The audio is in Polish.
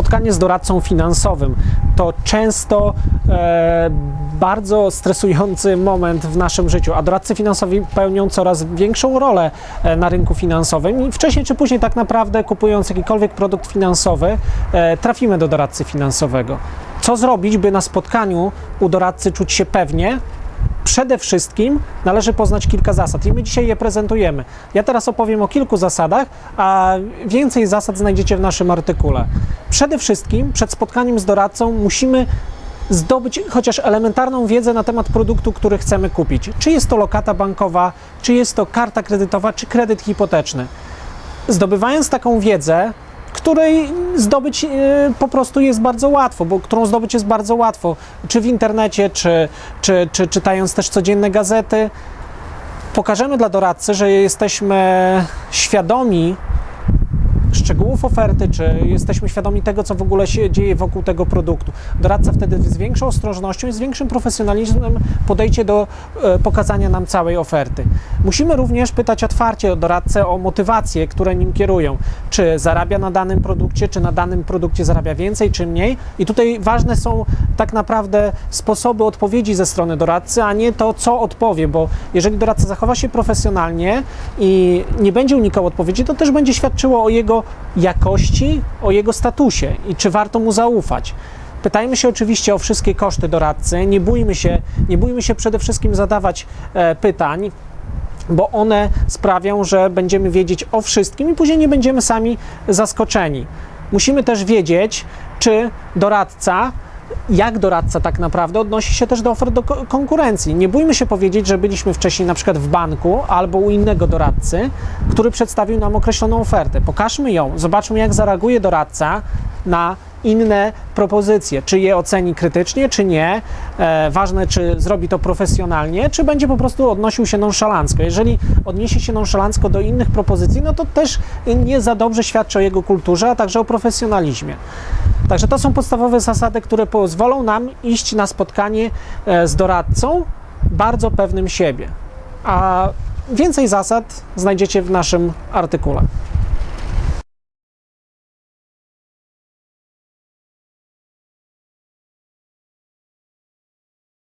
spotkanie z doradcą finansowym to często e, bardzo stresujący moment w naszym życiu, a doradcy finansowi pełnią coraz większą rolę e, na rynku finansowym i wcześniej czy później tak naprawdę kupując jakikolwiek produkt finansowy e, trafimy do doradcy finansowego. Co zrobić, by na spotkaniu u doradcy czuć się pewnie, Przede wszystkim należy poznać kilka zasad i my dzisiaj je prezentujemy. Ja teraz opowiem o kilku zasadach, a więcej zasad znajdziecie w naszym artykule. Przede wszystkim przed spotkaniem z doradcą musimy zdobyć chociaż elementarną wiedzę na temat produktu, który chcemy kupić. Czy jest to lokata bankowa, czy jest to karta kredytowa, czy kredyt hipoteczny. Zdobywając taką wiedzę, której zdobyć e, po prostu jest bardzo łatwo, bo którą zdobyć jest bardzo łatwo, czy w internecie, czy, czy, czy czytając też codzienne gazety, pokażemy dla doradcy, że jesteśmy świadomi szczegółów oferty, czy jesteśmy świadomi tego, co w ogóle się dzieje wokół tego produktu. Doradca wtedy z większą ostrożnością i z większym profesjonalizmem podejdzie do e, pokazania nam całej oferty. Musimy również pytać otwarcie o doradcę o motywacje, które nim kierują. Czy zarabia na danym produkcie, czy na danym produkcie zarabia więcej, czy mniej. I tutaj ważne są tak naprawdę sposoby odpowiedzi ze strony doradcy, a nie to, co odpowie, bo jeżeli doradca zachowa się profesjonalnie i nie będzie unikał odpowiedzi, to też będzie świadczyło o jego jakości, o jego statusie i czy warto mu zaufać. Pytajmy się oczywiście o wszystkie koszty doradcy, nie bójmy się, nie bójmy się przede wszystkim zadawać e, pytań, bo one sprawią, że będziemy wiedzieć o wszystkim i później nie będziemy sami zaskoczeni. Musimy też wiedzieć, czy doradca, jak doradca tak naprawdę odnosi się też do ofert do ko- konkurencji. Nie bójmy się powiedzieć, że byliśmy wcześniej na przykład w banku albo u innego doradcy, który przedstawił nam określoną ofertę. Pokażmy ją, zobaczmy jak zareaguje doradca na inne propozycje, czy je oceni krytycznie, czy nie. E, ważne, czy zrobi to profesjonalnie, czy będzie po prostu odnosił się nonszalancko. Jeżeli odniesie się nonszalancko do innych propozycji, no to też nie za dobrze świadczy o jego kulturze, a także o profesjonalizmie. Także to są podstawowe zasady, które pozwolą nam iść na spotkanie e, z doradcą bardzo pewnym siebie. A więcej zasad znajdziecie w naszym artykule.